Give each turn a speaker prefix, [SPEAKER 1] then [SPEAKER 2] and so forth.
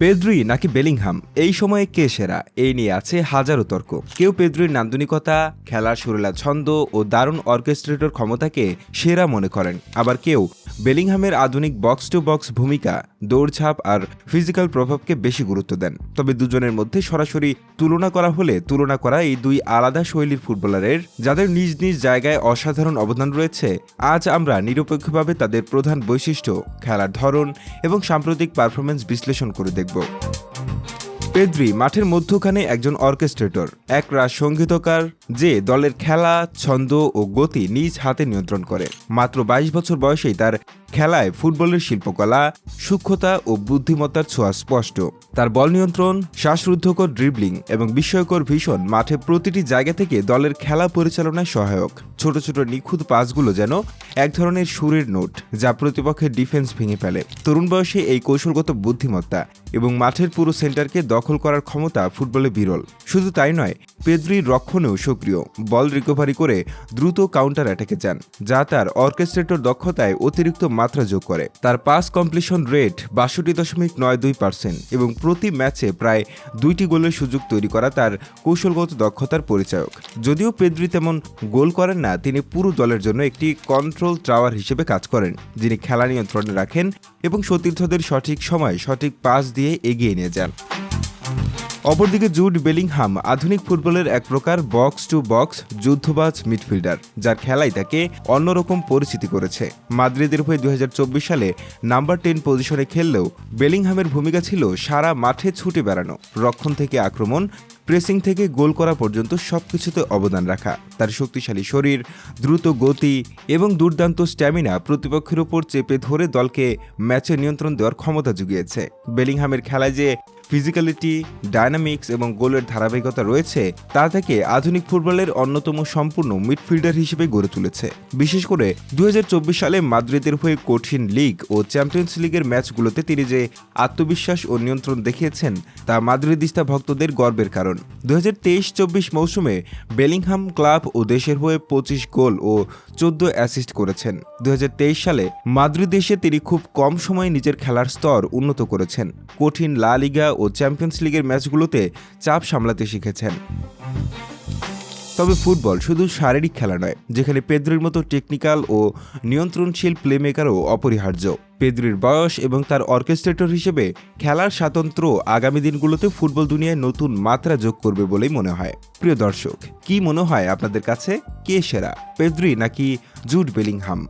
[SPEAKER 1] Pedri নাকি Bellingham? এই সময়ে কে সেরা? এই নিয়ে আছে হাজারো তর্ক। কেউ পেদ্রির নান্দনিকতা, খেলার সুরেলা ছন্দ ও দারুণ অর্কেস্ট্রেটর ক্ষমতাকে সেরা মনে করেন। আবার কেউ বেলিংহামের আধুনিক বক্স টু বক্স ভূমিকা, দৌড়ঝাঁপ আর ফিজিক্যাল প্রভাবকে বেশি গুরুত্ব দেন। তবে দুজনের মধ্যে সরাসরি তুলনা করা হলে তুলনা করা এই দুই আলাদা শৈলীর ফুটবলারের, যাদের নিজ নিজ জায়গায় অসাধারণ অবদান রয়েছে, আজ আমরা নিরপেক্ষভাবে তাদের প্রধান বৈশিষ্ট্য, খেলার ধরন এবং সাম্প্রতিক পারফরমেন্স বিশ্লেষণ করে দেখব। পেদ্রি, মাঠের মধ্যখানে একজন অর্কেস্ট্রেটর। একরা সঙ্গীতকার যে দলের খেলা, ছন্দ ও গতি নিজ হাতে নিয়ন্ত্রণ করে। মাত্র বাইশ বছর বয়সেই তার খেলায় ফুটবলের শিল্পকলা, সূক্ষ্মতা ও বুদ্ধিমত্তার ছোঁয়া স্পষ্ট। তার বল নিয়ন্ত্রণ, শ্বাসরুদ্ধকর ড্রিবলিং এবং বিস্ময়কর ভীষণ মাঠে প্রতিটি জায়গা থেকে দলের খেলা পরিচালনায় সহায়ক। ছোট ছোট নিখুঁত পাসগুলো যেন এক ধরনের সুরের নোট যা প্রতিপক্ষের ডিফেন্স ভেঙে ফেলে। তরুণ বয়সে এই কৌশলগত বুদ্ধিমত্তা এবং মাঠের পুরো সেন্টারকে দখল করার ক্ষমতা ফুটবলে বিরল। শুধু তাই নয়, পেদ্রির রক্ষণেও সক্রিয়। বল রিকভারি করে দ্রুত কাউন্টার অ্যাটাকে যান, যা তার অর্কেস্ট্রেটর দক্ষতায় অতিরিক্ত মাত্রা যোগ করে। তার পাস কমপ্লিশন রেট বাষট্টি দশমিক নয় দুই পার্সেন্ট এবং প্রতি ম্যাচে প্রায় দুইটি গোলের সুযোগ তৈরি করা তার কৌশলগত দক্ষতার পরিচায়ক। যদিও পেদ্রি তেমন গোল করেন না, তিনি পুরো দলের জন্য একটি কন্ট্রোল টাওয়ার হিসেবে কাজ করেন, যিনি খেলা নিয়ন্ত্রণে রাখেন এবং সতীর্থদের সঠিক সময় সঠিক পাস দিয়ে এগিয়ে নিয়ে যান। অপরদিকে জুড বেলিংহাম আধুনিক ফুটবলের এক প্রকার বক্স টু বক্স যুদ্ধবাজ মিডফিল্ডার, যার খেলাই তাকে অন্যরকম পরিচিতি করেছে। মাদ্রিদের হয়ে দু হাজার চব্বিশ সালে নাম্বার টেন পজিশনে খেললেও বেলিংহামের ভূমিকা ছিল সারা মাঠে ছুটে বেড়ানো। রক্ষণ থেকে আক্রমণ, প্রেসিং থেকে গোল করা পর্যন্ত সবকিছুতে অবদান রাখা। তার শক্তিশালী শরীর, দ্রুত গতি এবং দুর্দান্ত স্ট্যামিনা প্রতিপক্ষের উপর চেপে ধরে দলকে ম্যাচে নিয়ন্ত্রণ দেওয়ার ক্ষমতা জুগিয়েছে। বেলিংহামের খেলায় যে ফিজিক্যালিটি ডায়নামিক্স এবং গোলের ধারাবাহিকতা রয়েছে, তা থেকে আধুনিক ফুটবলের অন্যতম সম্পূর্ণ মিডফিল্ডার হিসেবে গড়ে তুলেছে। বিশেষ করে দু হাজার চব্বিশ সালে মাদ্রিদের হয়ে কঠিন লিগ ও চ্যাম্পিয়ন্স লিগের ম্যাচগুলোতে তিনি যে আত্মবিশ্বাস ও নিয়ন্ত্রণ দেখিয়েছেন, তা মাদ্রিদিস্তা ভক্তদের গর্বের কারণ। দু হাজার তেইশ চব্বিশ মৌসুমে বেলিংহাম ক্লাব ও দেশের হয়ে পঁচিশ গোল ও চোদ্দ অ্যাসিস্ট করেছেন। দুই হাজার তেইশ সালে মাদ্রিদ দেশে তিনি খুব কম সময়ে নিজের খেলার স্তর উন্নত করেছেন। কঠিন লা লিগা ও চ্যাম্পিয়ন্স লিগের ম্যাচগুলোতে চাপ সামলাতে শিখেছেন। তবে ফুটবল শুধু শারীরিক খেলা নয়, যেখানে পেদ্রির মতো টেকনিক্যাল ও নিয়ন্ত্রণশীল প্লেমেকারও অপরিহার্য। পেদ্রির বয়স এবং তার অর্কেস্ট্রেটর হিসেবে খেলার স্বাতন্ত্র্য আগামী দিনগুলোতে ফুটবল দুনিয়ায় নতুন মাত্রা যোগ করবে বলেই মনে হয়। প্রিয় দর্শক, কি মনে হয় আপনাদের কাছে? কে সেরা, পেদ্রি নাকি জুড বেলিংহাম?